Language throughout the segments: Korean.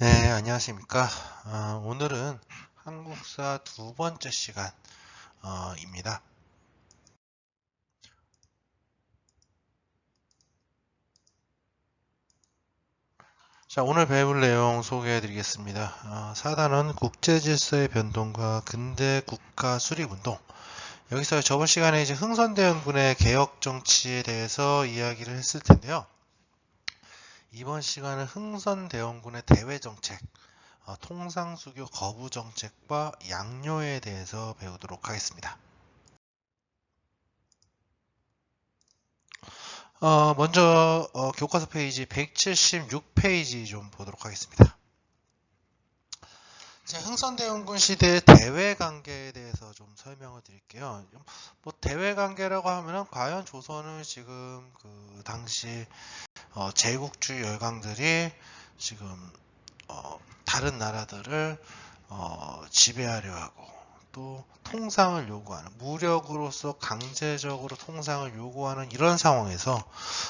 네, 안녕하십니까. 어, 오늘은 한국사 두 번째 시간입니다. 자, 오늘 배울 내용 소개해 드리겠습니다. 어, 4단원 국제질서의 변동과 근대 국가 수립운동. 여기서 저번 시간에 이제 흥선대원군의 개혁 정치에 대해서 이야기를 했을 텐데요. 이번 시간은 흥선대원군의 대외 정책, 어, 통상수교 거부 정책과 양료에 대해서 배우도록 하겠습니다. 어, 먼저 어, 교과서 페이지 176페이지 좀 보도록 하겠습니다. 제 흥선대원군 시대의 대외 관계에 대해서 좀 설명을 드릴게요. 뭐 대외 관계라고 하면은 과연 조선은 지금 그 당시 어, 제국주의 열강들이 지금 어, 다른 나라들을 어, 지배하려 하고 또 통상을 요구하는 무력으로서 강제적으로 통상을 요구하는 이런 상황에서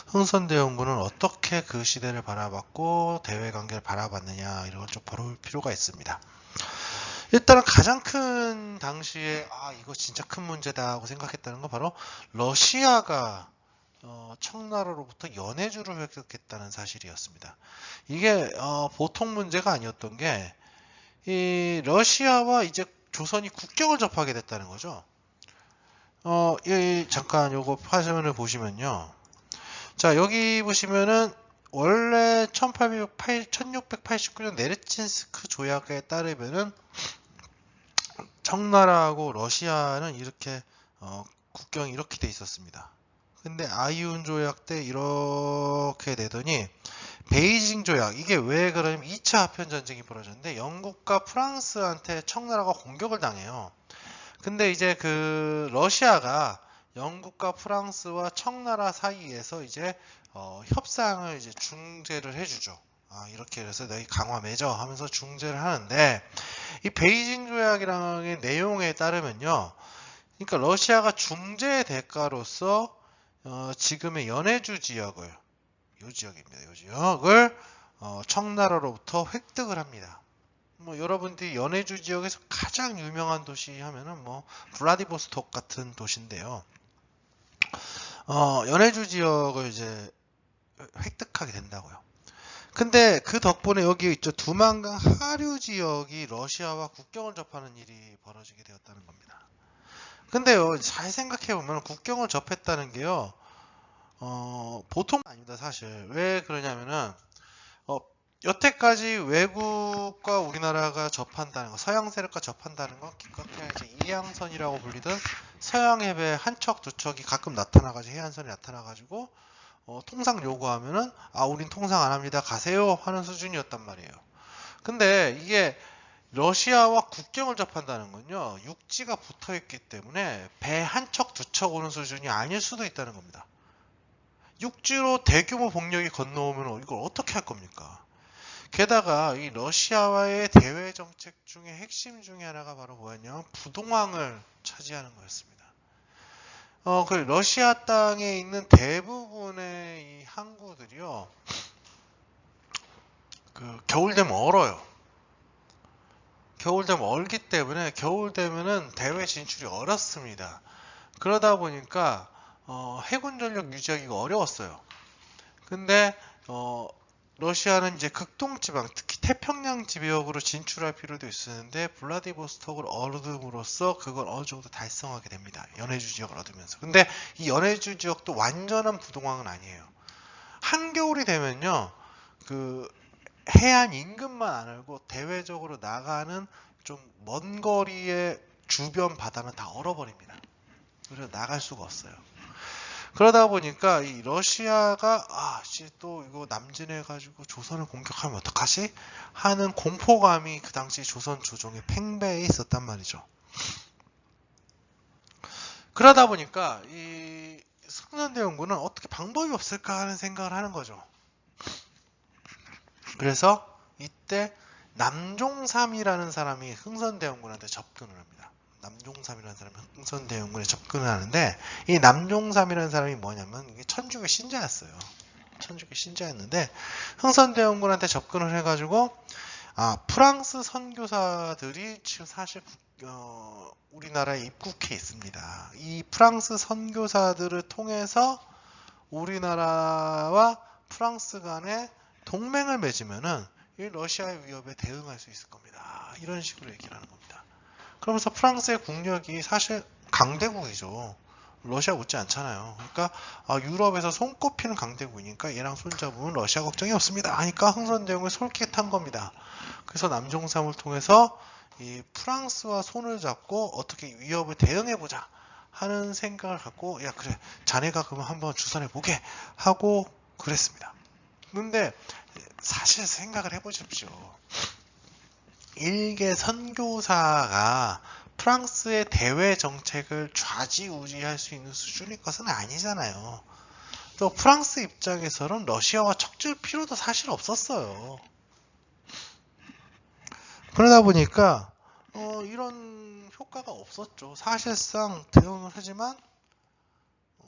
흥선대원군은 어떻게 그 시대를 바라봤고 대외 관계를 바라봤느냐 이런 걸좀볼 필요가 있습니다. 일단은 가장 큰 당시에 아 이거 진짜 큰 문제다 하고 생각했다는 건 바로 러시아가 어, 청나라로부터 연해주를 획득했다는 사실이었습니다. 이게 어, 보통 문제가 아니었던 게 이 러시아와 이제 조선이 국경을 접하게 됐다는 거죠. 어, 이 잠깐 요거 화면을 보시면요. 자, 여기 보시면은 원래 1808, 1689년 네르친스크 조약에 따르면은 청나라하고 러시아는 이렇게 어, 국경이 이렇게 돼 있었습니다. 근데 아이운 조약 때 이렇게 되더니 베이징 조약 이게 왜 그러냐면 2차 아편 전쟁이 벌어졌는데 영국과 프랑스한테 청나라가 공격을 당해요. 근데 이제 그 러시아가 영국과 프랑스와 청나라 사이에서 이제 어, 협상을 이제 중재를 해주죠. 아, 이렇게 해서 너희 강화 맺어 하면서 중재를 하는데 이 베이징 조약이라는 내용에 따르면요. 그러니까 러시아가 중재의 대가로서 어, 지금의 연해주 지역을 요 지역입니다. 요 지역을 어, 청나라로부터 획득을 합니다. 뭐 여러분들이 연해주 지역에서 가장 유명한 도시 하면은 뭐 블라디보스톡 같은 도시인데요. 어, 연해주 지역을 이제 획득하게 된다고요. 근데 그 덕분에 여기 있죠. 두만강 하류 지역이 러시아와 국경을 접하는 일이 벌어지게 되었다는 겁니다. 근데요, 잘 생각해 보면 국경을 접했다는 게요, 어, 보통 아닙니다, 사실. 왜 그러냐면은, 어, 여태까지 외국과 우리나라가 접한다는 거, 서양 세력과 접한다는 건 기껏해야 이제 이양선이라고 불리던 서양 해배 한 척, 두 척이 가끔 나타나가지고, 해안선이 나타나가지고, 어, 통상 요구하면은, 아, 우린 통상 안 합니다, 가세요 하는 수준이었단 말이에요. 근데 이게 러시아와 국경을 접한다는 건요, 육지가 붙어 있기 때문에 배 한 척, 두 척 오는 수준이 아닐 수도 있다는 겁니다. 육지로 대규모 병력이 건너오면 이걸 어떻게 할 겁니까? 게다가 이 러시아와의 대외 정책 중에 핵심 중에 하나가 바로 뭐였냐면 부동항을 차지하는 거였습니다. 어, 그 러시아 땅에 있는 대부분의 이 항구들이요, 그 겨울 되면 얼어요. 겨울 되면 얼기 때문에 겨울 되면은 대외 진출이 어렵습니다. 그러다 보니까 어, 해군 전력 유지하기가 어려웠어요. 근데 어, 러시아는 이제 극동 지방, 특히 태평양 지역으로 진출할 필요도 있었는데 블라디보스톡을 얻음으로써 그걸 어느 정도 달성하게 됩니다. 연해주 지역을 얻으면서. 근데 이 연해주 지역도 완전한 부동항은 아니에요. 한겨울이 되면요, 그 해안 인근만 안 알고 대외적으로 나가는 좀 먼 거리의 주변 바다는 다 얼어버립니다. 그래서 나갈 수가 없어요. 그러다 보니까 이 러시아가 아, 씨, 또 이거 남진해 가지고 조선을 공격하면 어떡하지? 하는 공포감이 그 당시 조선 조정의 팽배에 있었단 말이죠. 그러다 보니까 이 승전대원군은 어떻게 방법이 없을까 하는 생각을 하는 거죠. 그래서 이때 남종삼이라는 사람이 흥선대원군한테 접근을 합니다. 남종삼이라는 사람이 흥선대원군에 접근을 하는데 이 남종삼이라는 사람이 뭐냐면 이게 천주교 신자였어요. 천주교 신자였는데 흥선대원군한테 접근을 해가지고 아 프랑스 선교사들이 지금 사실 국- 어, 우리나라에 입국해 있습니다. 이 프랑스 선교사들을 통해서 우리나라와 프랑스 간에 동맹을 맺으면은 이 러시아의 위협에 대응할 수 있을 겁니다. 이런 식으로 얘기를 하는 겁니다. 그러면서 프랑스의 국력이 사실 강대국이죠. 러시아 못지 않잖아요. 그러니까 아, 유럽에서 손꼽히는 강대국이니까 얘랑 손잡으면 러시아 걱정이 없습니다. 하니까 흥선대원을 솔깃한 겁니다. 그래서 남종삼을 통해서 이 프랑스와 손을 잡고 어떻게 위협을 대응해 보자 하는 생각을 갖고 야 그래 자네가 그러면 한번 주선해 보게 하고 그랬습니다. 근데 사실 생각을 해보십시오. 일개 선교사가 프랑스의 대외 정책을 좌지우지할 수 있는 수준의 것은 아니잖아요. 또 프랑스 입장에서는 러시아와 척질 필요도 사실 없었어요. 그러다 보니까 어, 이런 효과가 없었죠. 사실상 대응을 하지만 어,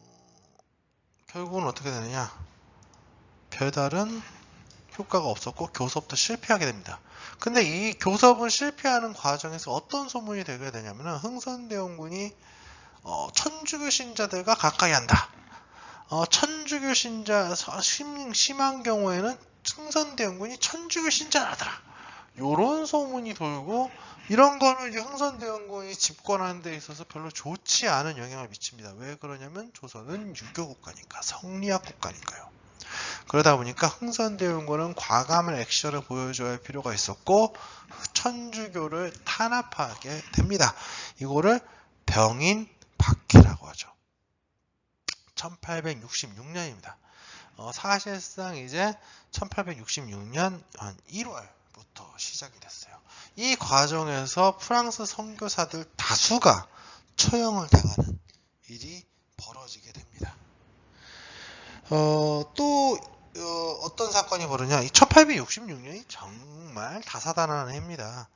결국은 어떻게 되느냐? 별다른 효과가 없었고 교섭도 실패하게 됩니다. 근데 이 교섭을 실패하는 과정에서 어떤 소문이 되게 되냐면은 흥선대원군이 어, 천주교 신자들과 가까이 한다. 어, 천주교 신자 심, 심한 경우에는 흥선대원군이 천주교 신자라더라. 요런 소문이 돌고 이런 거는 이제 흥선대원군이 집권하는 데 있어서 별로 좋지 않은 영향을 미칩니다. 왜 그러냐면 조선은 유교 국가니까 성리학 국가니까요. 그러다 보니까 흥선대원군은 과감한 액션을 보여줘야 할 필요가 있었고 천주교를 탄압하게 됩니다. 이거를 병인 박해라고 하죠. 1866년입니다. 어, 사실상 이제 1866년 한 1월부터 시작이 됐어요. 이 과정에서 프랑스 선교사들 다수가 처형을 당하는 일이 벌어지게 됩니다. 어, 또 어, 떤 사건이 벌어냐? 이 1866년이 정말 다사다난한 해입니다.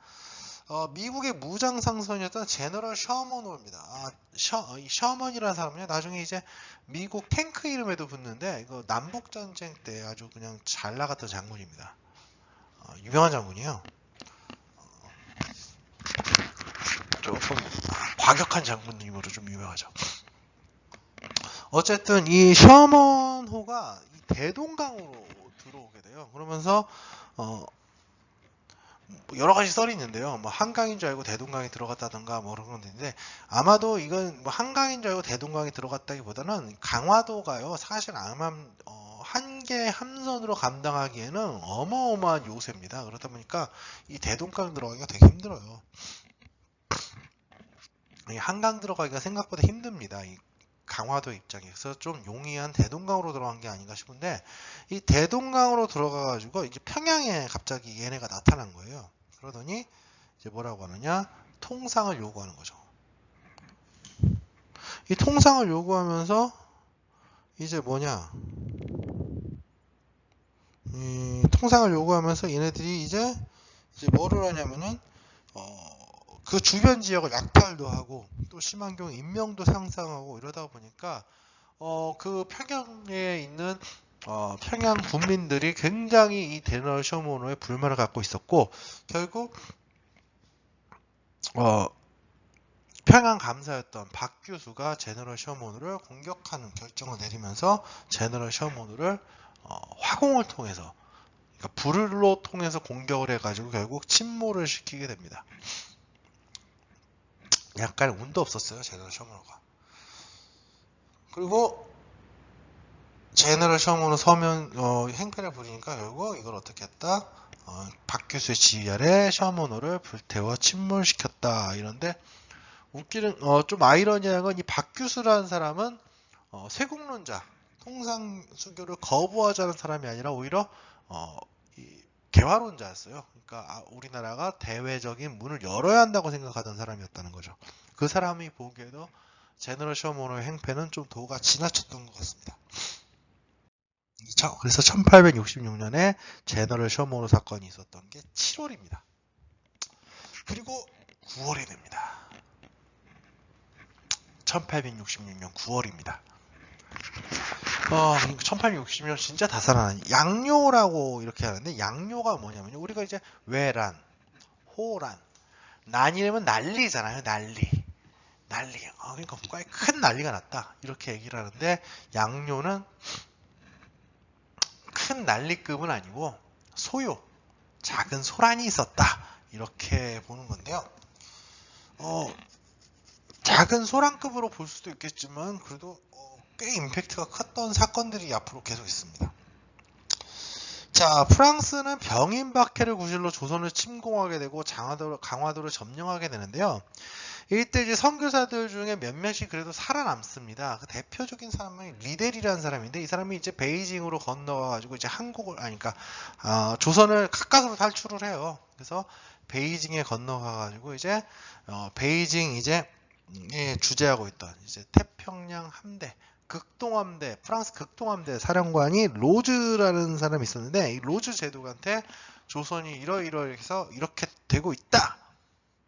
어, 미국의 무장 상선이었던 제너럴 셔먼호입니다. 아, 셔, 이 셔먼이라는 사람은요, 나중에 이제 미국 탱크 이름에도 붙는데, 이거 남북 전쟁 때 아주 그냥 잘 나갔던 장군입니다. 어, 유명한 장군이에요. 어, 조금 과격한 장군님으로 좀 유명하죠. 어쨌든 이 셔먼호가 이 대동강으로 들어오게 돼요. 그러면서 어, 뭐 여러 가지 썰이 있는데요. 뭐 한강인 줄 알고 대동강에 들어갔다던가 뭐 그런 건데 아마도 이건 뭐 한강인 줄 알고 대동강에 들어갔다기보다는 강화도가요. 사실 아마 어, 한개 함선으로 감당하기에는 어마어마한 요새입니다. 그렇다 보니까 이 대동강 들어가기가 되게 힘들어요. 이 한강 들어가기가 생각보다 힘듭니다. 이 강화도 입장에서 좀 용이한 대동강으로 들어간 게 아닌가 싶은데 이 대동강으로 들어가 가지고 이제 평양에 갑자기 얘네가 나타난 거예요. 그러더니 이제 뭐라고 하느냐 통상을 요구하는 거죠. 이 통상을 요구하면서 이제 뭐냐 이 통상을 요구하면서 얘네들이 이제 이제 뭐를 하냐면은 어, 그 주변 지역을 약탈도 하고 또 심한 경우 인명도 상상하고 이러다 보니까 어, 그 평양에 있는 어, 평양 군민들이 굉장히 이 데널 셔먼호에 불만을 갖고 있었고 결국 어, 평양 감사였던 박 교수가 제너럴 셔먼호를 공격하는 결정을 내리면서 제너럴 셔먼호를 어, 화공을 통해서 그러니까 불로 통해서 공격을 해가지고 결국 침몰을 시키게 됩니다. 약간 운도 없었어요 제너럴 셔먼호가. 그리고 제너럴 셔먼호 서면 어, 행패를 부리니까 결국 이걸 어떻게 했다? 어, 박 교수의 지휘 아래 셔먼호를 불태워 침몰시켰다 이런데 웃기는 어, 좀 아이러니한 건 이 박 교수라는 사람은 어, 세국론자 통상 수교를 거부하자는 사람이 아니라 오히려 어, 이 개화론자였어요. 그러니까 아, 우리나라가 대외적인 문을 열어야 한다고 생각하던 사람이었다는 거죠. 그 사람이 보기에도 제너럴 셔먼호의 행패는 좀 도가 지나쳤던 것 같습니다. 자, 그래서 1866년에 제너럴 셔먼호 사건이 있었던 게 7월입니다. 그리고 9월이 됩니다. 1866년 9월입니다. 어, 1860년 진짜 다 살아난 양요라고 이렇게 하는데 양요가 뭐냐면요. 우리가 이제 외란, 호란, 난이라면 난리잖아요. 난리. 난리. 아, 그러니까 국가에 큰 난리가 났다. 이렇게 얘기를 하는데 양요는 큰 난리급은 아니고 소요, 작은 소란이 있었다. 이렇게 보는 건데요. 어, 작은 소란급으로 볼 수도 있겠지만 그래도 어, 꽤 임팩트가 컸던 사건들이 앞으로 계속 있습니다. 자, 프랑스는 병인 박해를 구실로 조선을 침공하게 되고 장화도를, 강화도를 점령하게 되는데요. 이때 이제 선교사들 중에 몇몇이 그래도 살아남습니다. 그 대표적인 사람이 리델이라는 사람인데 이 사람이 이제 베이징으로 건너가지고 이제 한국을 아니 그러니까 어, 조선을 가까스로 탈출을 해요. 그래서 베이징에 건너가가지고 이제 어, 베이징 이제 예, 주재하고 있던 이제 태평양 함대 극동함대 프랑스 극동함대 사령관이 로즈라는 사람이 있었는데 이 로즈 제독한테 조선이 이러이러해서 이렇게 되고 있다.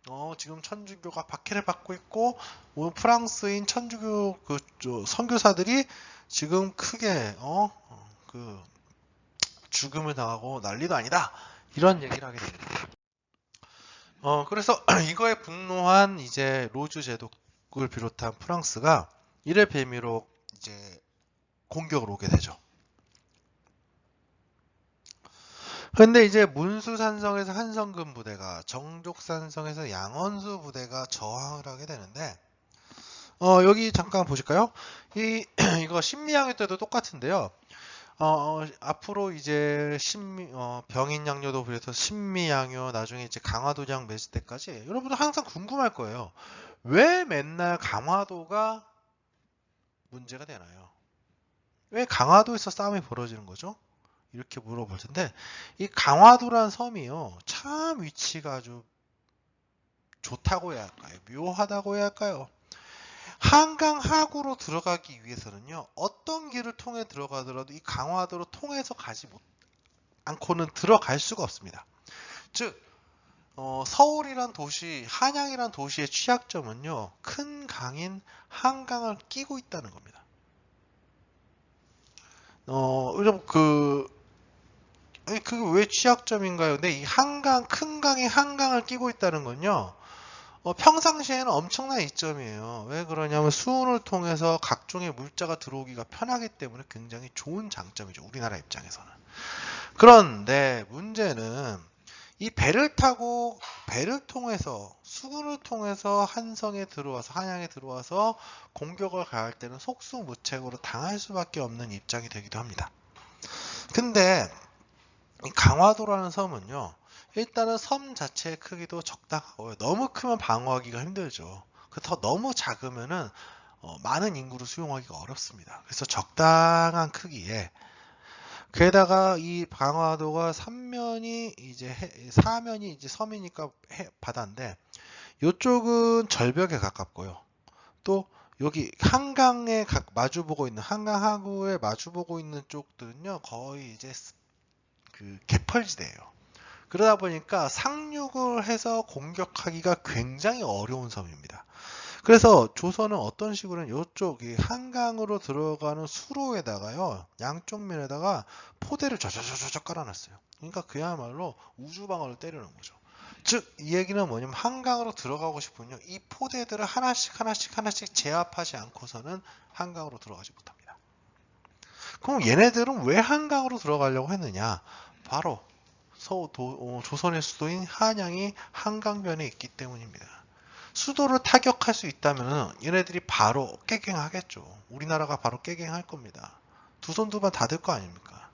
어, 지금 천주교가 박해를 받고 있고 뭐 프랑스인 천주교 그 저, 선교사들이 지금 크게 어, 어, 그 죽음을 당하고 난리도 아니다. 이런 얘기를 하게 됩니다. 어, 그래서 이거에 분노한 이제 로즈 제독을 비롯한 프랑스가 이를 빌미로 이제 공격을 오게 되죠. 근데 이제 문수산성에서 한성근 부대가 정족산성에서 양원수 부대가 저항을 하게 되는데 어, 여기 잠깐 보실까요? 이 이거 신미양요 때도 똑같은데요. 어, 어, 앞으로 이제 신미, 어, 병인양요도 그래서 신미양요, 나중에 이제 강화도장 맺을 때까지 여러분들 항상 궁금할 거예요. 왜 맨날 강화도가 문제가 되나요? 왜 강화도에서 싸움이 벌어지는 거죠? 이렇게 물어볼 텐데 이 강화도란 섬이요 참 위치가 아주 좋다고 해야 할까요? 묘하다고 해야 할까요? 한강 하구로 들어가기 위해서는요 어떤 길을 통해 들어가더라도 이 강화도로 통해서 가지 못 않고는 들어갈 수가 없습니다. 즉 어, 서울이란 도시, 한양이란 도시의 취약점은요 큰 강인 한강을 끼고 있다는 겁니다. 어, 그 그게 왜 취약점인가요? 근데 이 한강, 큰 강이 한강을 끼고 있다는 건요. 어, 평상시에는 엄청난 이점이에요. 왜 그러냐면 수온을 통해서 각종의 물자가 들어오기가 편하기 때문에 굉장히 좋은 장점이죠. 우리나라 입장에서는. 그런데 문제는 이 배를 타고 배를 통해서 수군을 통해서 한성에 들어와서 한양에 들어와서 공격을 가할 때는 속수무책으로 당할 수밖에 없는 입장이 되기도 합니다. 근데 이 강화도라는 섬은요. 일단은 섬 자체의 크기도 적당하고요. 너무 크면 방어하기가 힘들죠. 더 너무 작으면은 어, 많은 인구를 수용하기가 어렵습니다. 그래서 적당한 크기에 게다가 이 방화도가 3면이 이제 해, 4면이 이제 섬이니까 해, 바다인데 이쪽은 절벽에 가깝고요. 또 여기 한강에 마주보고 있는 한강 하구에 마주보고 있는 쪽들은요 거의 이제 그 개펄지대예요. 그러다 보니까 상륙을 해서 공격하기가 굉장히 어려운 섬입니다. 그래서 조선은 어떤 식으로는 이쪽 한강으로 들어가는 수로에다가요 양쪽 면에다가 포대를 저저저저 깔아놨어요. 그러니까 그야말로 우주방어를 때리는 거죠. 즉 이 얘기는 뭐냐면 한강으로 들어가고 싶으면요 이 포대들을 하나씩 하나씩 하나씩 제압하지 않고서는 한강으로 들어가지 못합니다. 그럼 얘네들은 왜 한강으로 들어가려고 했느냐? 바로 서, 도, 어, 조선의 수도인 한양이 한강변에 있기 때문입니다. 수도를 타격할 수 있다면 얘네들이 바로 깨갱하겠죠. 우리나라가 바로 깨갱할 겁니다. 두 손 두 발 다 될 거 아닙니까?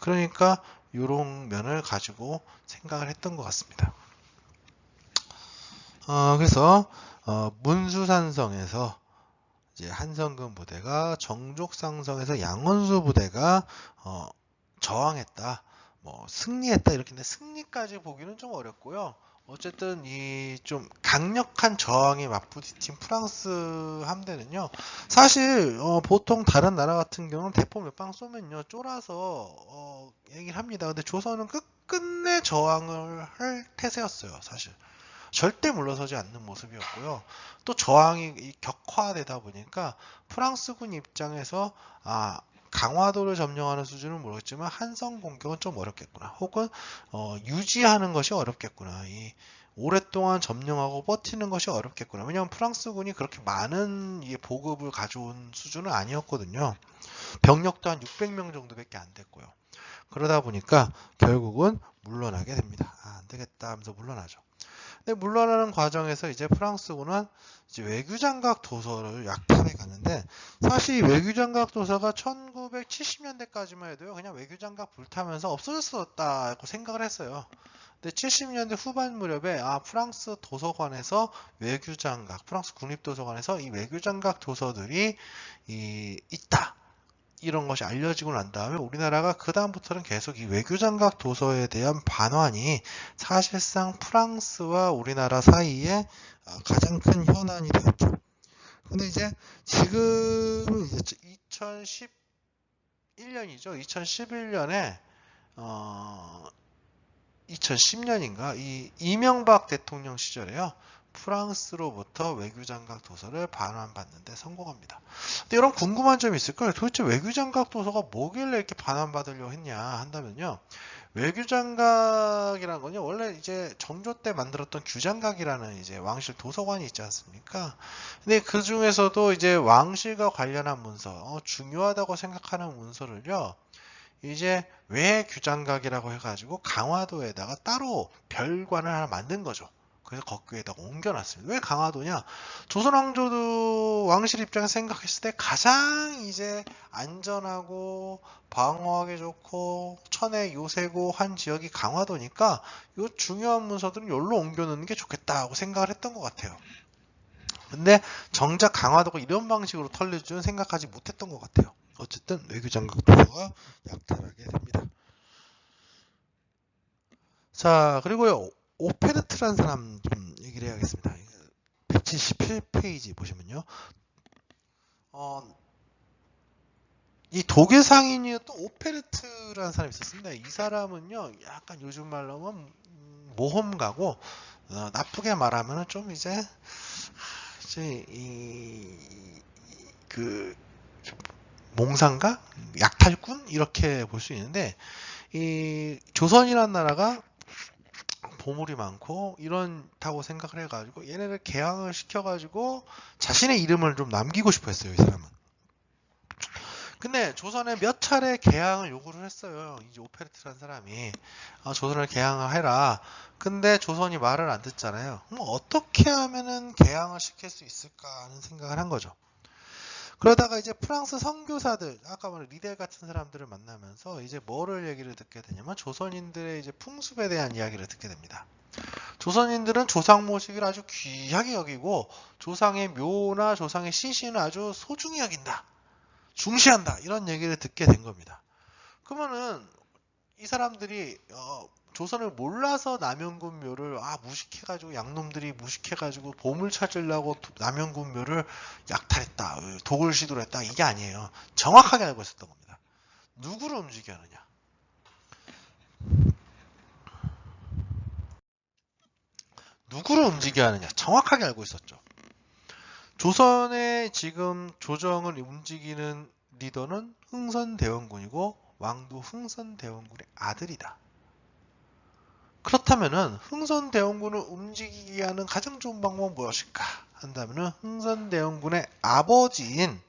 그러니까 이런 면을 가지고 생각을 했던 것 같습니다. 어, 그래서 어, 문수산성에서 이제 한성근 부대가 정족상성에서 양원수 부대가 어, 저항했다. 뭐 승리했다 이렇게 승리까지 보기는 좀 어렵고요. 어쨌든 이 좀 강력한 저항에 맞부딪힌 프랑스 함대는요. 사실 어 보통 다른 나라 같은 경우는 대포 몇 방 쏘면요 쫄아서 어 얘기를 합니다. 근데 조선은 끝끝내 저항을 할 태세였어요. 사실 절대 물러서지 않는 모습이었고요. 또 저항이 격화되다 보니까 프랑스군 입장에서 아 강화도를 점령하는 수준은 모르겠지만 한성 공격은 좀 어렵겠구나. 혹은 어, 유지하는 것이 어렵겠구나. 이 오랫동안 점령하고 버티는 것이 어렵겠구나. 왜냐하면 프랑스군이 그렇게 많은 이 보급을 가져온 수준은 아니었거든요. 병력도 한 600명 정도밖에 안 됐고요. 그러다 보니까 결국은 물러나게 됩니다. 아, 안 되겠다 하면서 물러나죠. 근데 물러나는 과정에서 이제 프랑스군은 이제 외교장각 도서를 약탈해 갔는데 사실 이 외교장각 도서가 1970년대까지만 해도요 그냥 외교장각 불타면서 없어졌었다고 생각을 했어요. 근데 70년대 후반 무렵에 아 프랑스 도서관에서 외교장각, 프랑스 국립도서관에서 이 외교장각 도서들이 이 있다. 이런 것이 알려지고 난 다음에 우리나라가 그 다음부터는 계속 이 외교장각 도서에 대한 반환이 사실상 프랑스와 우리나라 사이에 어, 가장 큰 현안이 되었죠. 근데 이제 지금은 이제 2011년이죠. 2011년에 어 2010년인가 이 이명박 대통령 시절에요. 프랑스로부터 외교장각 도서를 반환받는 데 성공합니다. 근데 이런 궁금한 점이 있을 거예요. 도대체 외교장각 도서가 뭐길래 이렇게 반환받으려고 했냐 한다면요. 외교장각이라는 건요. 원래 이제 정조 때 만들었던 규장각이라는 이제 왕실 도서관이 있지 않습니까? 근데 그 중에서도 이제 왕실과 관련한 문서, 어, 중요하다고 생각하는 문서를요. 이제 외 규장각이라고 해가지고 강화도에다가 따로 별관을 하나 만든 거죠. 그래서 거기에다가 옮겨놨습니다. 왜 강화도냐? 조선 왕조도 왕실 입장에서 생각했을 때 가장 이제 안전하고 방어하기 좋고 천의 요새고 한 지역이 강화도니까 이 중요한 문서들은 여기로 옮겨놓는 게 좋겠다고 생각을 했던 것 같아요. 근데 정작 강화도가 이런 방식으로 줄은 생각하지 못했던 것 같아요. 어쨌든 외교장각 도서가 약탈하게 됩니다. 자 그리고요 오페르트란 사람 좀 얘기를 해야겠습니다. 177페이지 보시면요. 어, 이 독일 상인이었던 오페르트라는 사람이 있었습니다. 이 사람은요, 약간 요즘 말로 하면 음, 모험가고 어, 나쁘게 말하면 좀 이제 이제 이 그 몽상가, 약탈꾼 이렇게 볼 수 있는데 이 조선이라는 나라가 보물이 많고 이런다고 생각을 해가지고 얘네를 개항을 시켜가지고 자신의 이름을 좀 남기고 싶어 했어요 이 사람은. 근데 조선에 몇 차례 개항을 요구를 했어요 이제 오페르트라는 사람이. 아, 조선을 개항을 해라. 근데 조선이 말을 안 듣잖아요. 그럼 어떻게 하면은 개항을 시킬 수 있을까 하는 생각을 한 거죠 그러다가 이제 프랑스 선교사들, 아까 말한 리델 같은 사람들을 만나면서 이제 뭐를 얘기를 듣게 되냐면 조선인들의 이제 풍습에 대한 이야기를 듣게 됩니다. 조선인들은 조상 모식을 아주 귀하게 여기고 조상의 묘나 조상의 시신을 아주 소중히 여긴다. 중시한다. 이런 얘기를 듣게 된 겁니다. 그러면은 이 사람들이 어, 조선을 몰라서 남영군 묘를 아 무식해가지고 양놈들이 무식해가지고 보물 찾으려고 남영군 묘를 약탈했다 독을 시도를 했다 이게 아니에요. 정확하게 알고 있었던 겁니다. 누구를 움직여 하느냐? 누구를 움직여 하느냐? 정확하게 알고 있었죠. 조선의 지금 조정을 움직이는 리더는 흥선대원군이고 왕도 흥선대원군의 아들이다 그렇다면은 흥선대원군을 움직이게 하는 가장 좋은 방법은 무엇일까 한다면은 흥선대원군의 아버지인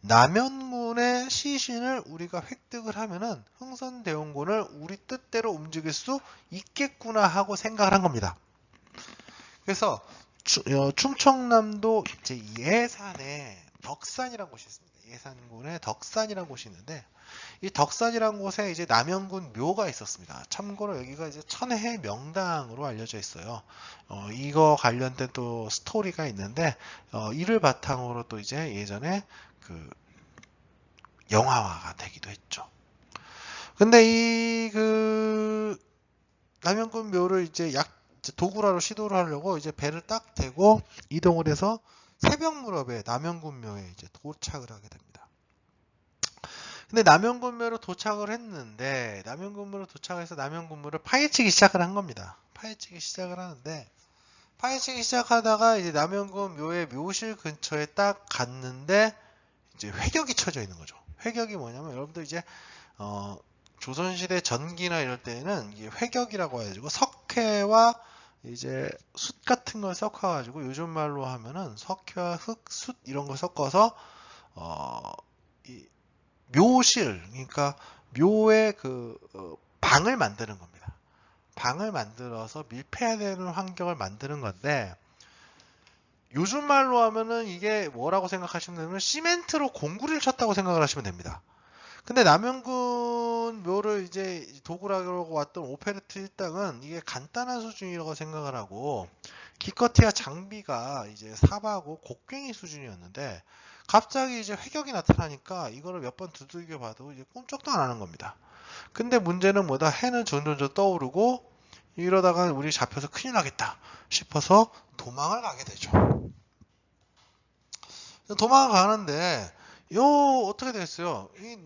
남현군의 시신을 우리가 획득을 하면은 흥선대원군을 우리 뜻대로 움직일 수 있겠구나 하고 생각을 한 겁니다. 그래서 어, 충청남도 이제 예산에 덕산이라는 곳이 있습니다. 예산군에 덕산이라는 곳이 있는데 이 덕산이라는 곳에 이제 남영군 묘가 있었습니다. 참고로 여기가 이제 천해 명당으로 알려져 있어요. 어, 이거 관련된 또 스토리가 있는데 어, 이를 바탕으로 또 이제 예전에 그 영화화가 되기도 했죠. 근데 이 그 남영군 묘를 이제 약 도굴하러 시도를 하려고 이제 배를 딱 대고 이동을 해서 새벽 무렵에 남영군 묘에 이제 도착을 하게 됩니다. 근데 남영군묘로 도착을 했는데 남영군묘로 도착해서 남영군묘를 파헤치기 시작을 한 겁니다. 파헤치기 시작을 하는데 파헤치기 시작하다가 이제 남영군 묘의 묘실 근처에 딱 갔는데 이제 회격이 쳐져 있는 거죠. 회격이 뭐냐면 여러분들 이제 어, 조선시대 전기나 이럴 때는 이게 회격이라고 해가지고 석회와 이제 숯 같은 걸 섞어가지고 요즘 말로 하면은 석회와 흙, 숯 이런 걸 섞어서 어, 이 묘실 그러니까 묘의 그 어, 방을 만드는 겁니다. 방을 만들어서 밀폐되는 환경을 만드는 건데 요즘 말로 하면은 이게 뭐라고 생각하시면 되면 시멘트로 공구리를 쳤다고 생각을 하시면 됩니다. 근데 남영군 묘를 이제 도굴하려고 왔던 오페르트 일당은 이게 간단한 수준이라고 생각을 하고 기껏해야 장비가 이제 사바고 곡괭이 수준이었는데 갑자기 이제 회격이 나타나니까 이거를 몇 번 두들겨 봐도 이제 꿈쩍도 안 하는 겁니다. 근데 문제는 뭐다? 해는 점점점 떠오르고 이러다가 우리 잡혀서 큰일 나겠다 싶어서 도망을 가게 되죠. 도망을 가는데 요 어떻게 됐어요? 이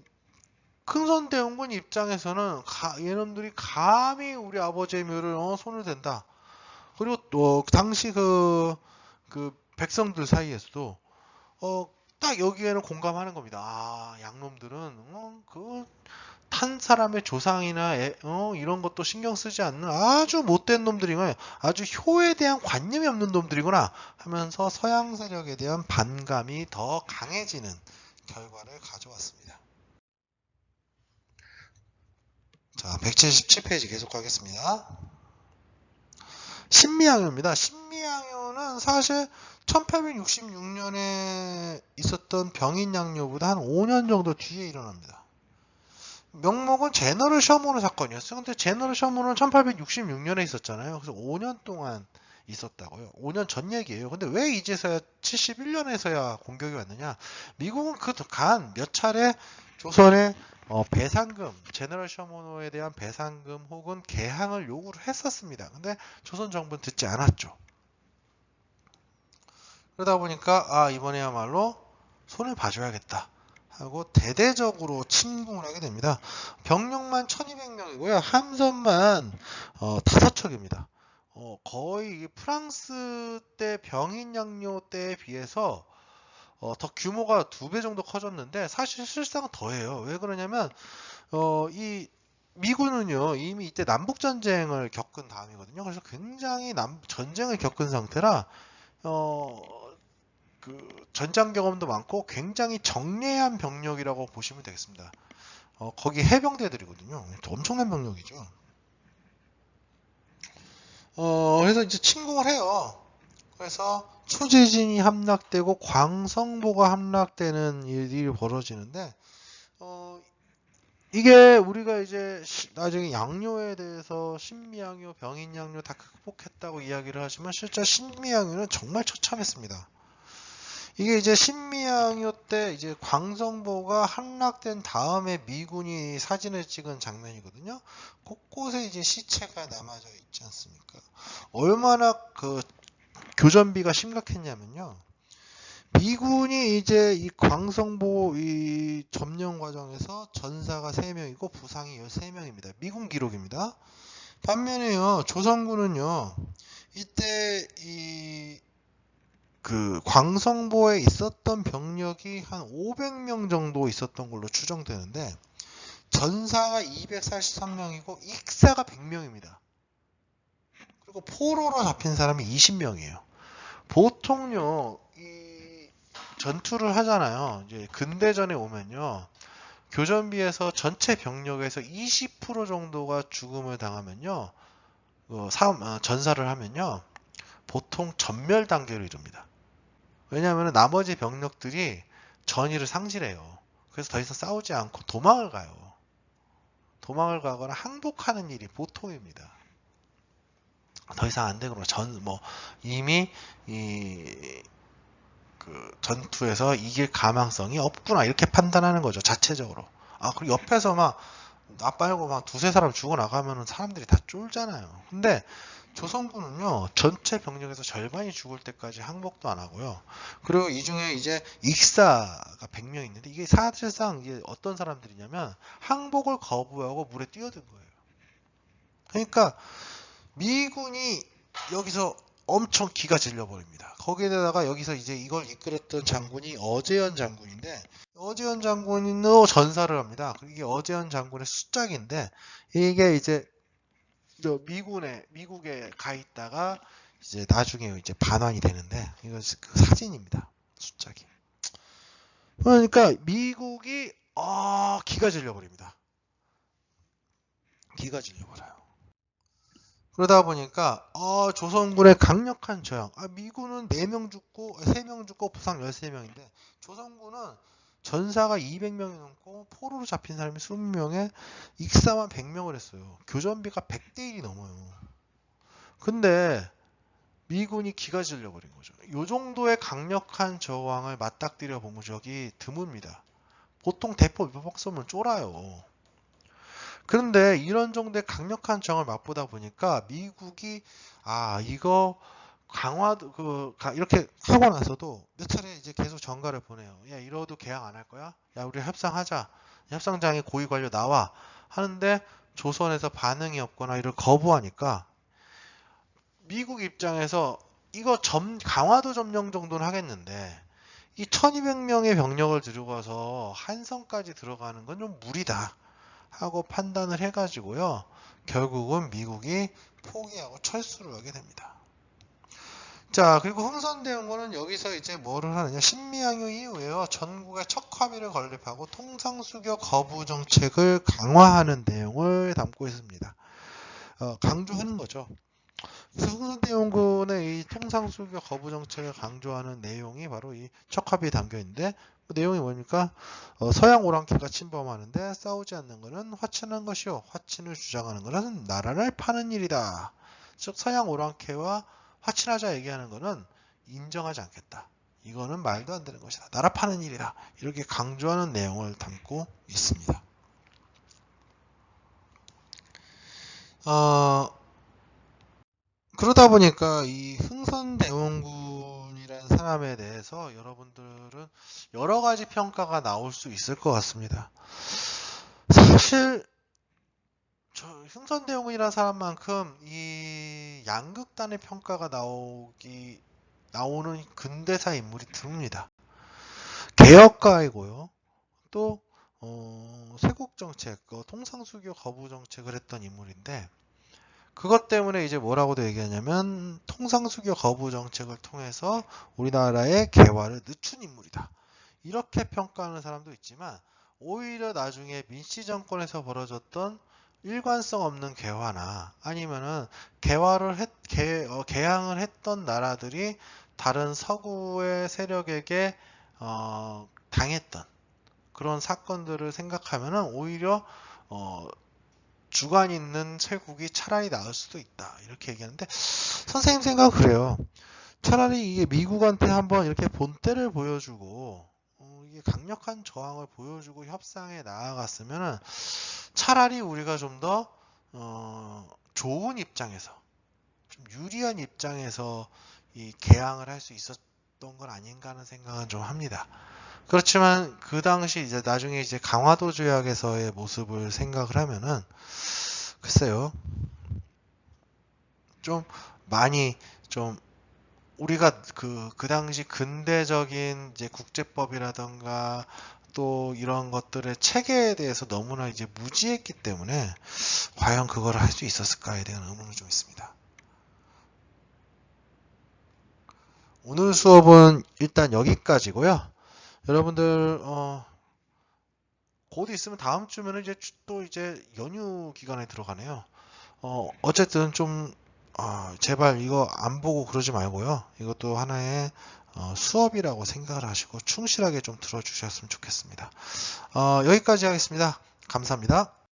큰선대원군 입장에서는 가, 얘놈들이 감히 우리 아버지의 묘를 어, 손을 댄다. 그리고 또 당시 그, 그 백성들 사이에서도 어, 딱 여기에는 공감하는 겁니다. 아, 양놈들은 어, 그탄 사람의 조상이나 애, 어, 이런 것도 신경 쓰지 않는 아주 못된 놈들이구나. 아주 효에 대한 관념이 없는 놈들이구나 하면서 서양 세력에 대한 반감이 더 강해지는 결과를 가져왔습니다. 자, 177페이지 계속하겠습니다. 신미양요입니다. 신미양요는 사실 1866년에 있었던 병인양요보다 한 5년 정도 뒤에 일어납니다. 명목은 제너럴 셔모노 사건이었어요. 근데 제너럴 셔모노는 1866년에 있었잖아요. 그래서 5년 동안 있었다고요. 5년 전 얘기예요. 근데 왜 이제서야 71년에서야 공격이 왔느냐? 미국은 그 간 몇 차례 조선의 어, 배상금, 제너럴 셔모노에 대한 배상금 혹은 개항을 요구를 했었습니다. 근데 조선 정부는 듣지 않았죠. 그러다 보니까 아 이번에야말로 손을 봐줘야겠다 하고 대대적으로 침공을 하게 됩니다. 병력만 1200명이고요. 함선만 어, 5척입니다. 어, 거의 프랑스 때 병인 양료 때에 비해서 어, 더 규모가 두 배 정도 커졌는데 사실 실상은 더해요. 왜 그러냐면 어, 이 미군은요 이미 이때 남북 전쟁을 겪은 다음이거든요. 그래서 굉장히 남 전쟁을 겪은 상태라 어, 그 전장 경험도 많고 굉장히 정례한 병력이라고 보시면 되겠습니다. 어, 거기 해병대들이거든요. 엄청난 병력이죠. 어, 그래서 이제 침공을 해요. 그래서 초지진이 함락되고 광성보가 함락되는 일이 벌어지는데 어, 이게 우리가 이제 나중에 양료에 대해서 신미양료, 병인양료 다 극복했다고 이야기를 하지만 실제 신미양료는 정말 처참했습니다. 이게 이제 신미양요 때 이제 광성보가 함락된 다음에 미군이 사진을 찍은 장면이거든요. 곳곳에 이제 시체가 남아져 있지 않습니까? 얼마나 그 교전비가 심각했냐면요. 미군이 이제 이 광성보 이 점령 과정에서 전사가 3명이고 부상이 13명입니다. 미군 기록입니다. 반면에요. 조선군은요. 이때 이 그 광성보에 있었던 병력이 한 500명 정도 있었던 걸로 추정되는데 전사가 243명이고 익사가 100명입니다. 그리고 포로로 잡힌 사람이 20명이에요. 보통요, 이 전투를 하잖아요. 이제 근대전에 오면요. 교전비에서 전체 병력에서 20% 정도가 죽음을 당하면요. 어, 사, 어, 전사를 하면요. 보통 전멸 단계로 이릅니다. 왜냐하면 나머지 병력들이 전의를 상실해요. 그래서 더 이상 싸우지 않고 도망을 가요. 도망을 가거나 항복하는 일이 보통입니다. 더 이상 안 되고 전 뭐 이미 이 그 전투에서 이길 가망성이 없구나 이렇게 판단하는 거죠 자체적으로. 아 그리고 옆에서 막 나 빨고 막 두세 사람 죽어 나가면은 사람들이 다 쫄잖아요. 근데 조선군은요 전체 병력에서 절반이 죽을 때까지 항복도 안 하고요. 그리고 이 중에 이제 익사가 100명 있는데 이게 사실상 이게 어떤 사람들이냐면 항복을 거부하고 물에 뛰어든 거예요. 그러니까 미군이 여기서 엄청 기가 질려버립니다. 거기에다가 여기서 이제 이걸 이끌었던 장군이 어재현 장군인데 어재현 장군으로 전사를 합니다. 이게 어재현 장군의 숫작인데 이게 이제 저 미군에 미국에 가 있다가 이제 나중에 이제 반환이 되는데 이거 그 사진입니다. 숫작이. 그러니까 미국이 아 기가 질려버립니다. 기가 질려버려요. 그러다 보니까 어, 조선군의 강력한 저항. 아, 미군은 4명 죽고 3명 죽고 부상 13명인데 조선군은 전사가 200명이 넘고 포로로 잡힌 사람이 20명에 익사만 100명을 했어요. 교전비가 100대 1이 넘어요. 근데 미군이 기가 질려 버린 거죠. 이 정도의 강력한 저항을 맞닥뜨려 본 적이 드뭅니다. 보통 대포 쏘면 쫄아요. 그런데 이런 정도의 강력한 저항을 맛보다 보니까 미국이 아 이거 강화도 그 가- 이렇게 하고 나서도 몇 차례 이제 계속 전가를 보내요. 야 이러도 개항 안할 거야? 야 우리 협상하자. 협상장에 고위 관료 나와 하는데 조선에서 반응이 없거나 이를 거부하니까 미국 입장에서 이거 점 강화도 점령 정도는 하겠는데 이 1200명의 병력을 들고 가서 한성까지 들어가는 건 좀 무리다 하고 판단을 해가지고요 결국은 미국이 포기하고 철수를 하게 됩니다. 자 그리고 흥선대원군은 여기서 이제 뭐를 하느냐 신미양요 이후에요 전국에 척화비를 건립하고 통상수교 거부 정책을 강화하는 내용을 담고 있습니다. 어, 강조하는 거죠. 그래서 흥선대원군의 이 통상수교 거부 정책을 강조하는 내용이 바로 이 척합이 담겨 있는데 그 내용이 뭐니까 어, 서양 오랑캐가 침범하는데 싸우지 않는 것은 화친한 것이요 화친을 주장하는 것은 나라를 파는 일이다. 즉 서양 오랑캐와 화친하자 얘기하는 것은 인정하지 않겠다. 이거는 말도 안 되는 것이다. 나라 파는 일이다. 이렇게 강조하는 내용을 담고 있습니다. 어, 그러다 보니까 이 흥선대원군이라는 사람에 대해서 여러분들은 여러 가지 평가가 나올 수 있을 것 같습니다. 사실 저 흥선대원군이라는 사람만큼 이 양극단의 평가가 나오기 나오는 근대사 인물이 드뭅니다. 개혁가이고요. 또 어, 세국 정책, 그 통상수교 거부 정책을 했던 인물인데 그것 때문에 이제 뭐라고도 얘기하냐면 통상수교 거부 정책을 통해서 우리나라의 개화를 늦춘 인물이다. 이렇게 평가하는 사람도 있지만 오히려 나중에 민씨 정권에서 벌어졌던 일관성 없는 개화나 아니면은 개화를 했, 개, 어, 개항을 했던 나라들이 다른 서구의 세력에게 어, 당했던 그런 사건들을 생각하면은 오히려 어, 주관 있는 세국이 차라리 나을 수도 있다. 이렇게 얘기하는데 선생님 생각은 그래요. 차라리 이게 미국한테 한번 이렇게 본때를 보여주고 어, 이게 강력한 저항을 보여주고 협상에 나아갔으면은 차라리 우리가 좀더 어, 좋은 입장에서 좀 유리한 입장에서 이 개항을 할 수 있었던 건 아닌가 하는 생각은 좀 합니다. 그렇지만 그 당시 이제 나중에 이제 강화도 조약에서의 모습을 생각을 하면은 글쎄요 좀 많이 좀 우리가 그, 그 당시 근대적인 이제 국제법이라던가 또 이런 것들의 체계에 대해서 너무나 이제 무지했기 때문에 과연 그걸 할 수 있었을까에 대한 의문이 좀 있습니다. 오늘 수업은 일단 여기까지고요. 여러분들 어, 곧 있으면 다음 주면은 이제 주- 또 이제 연휴 기간에 들어가네요. 어, 어쨌든 좀 아, 제발 이거 안 보고 그러지 말고요. 이것도 하나의 어, 수업이라고 생각을 하시고 충실하게 좀 들어주셨으면 좋겠습니다. 어, 여기까지 하겠습니다. 감사합니다.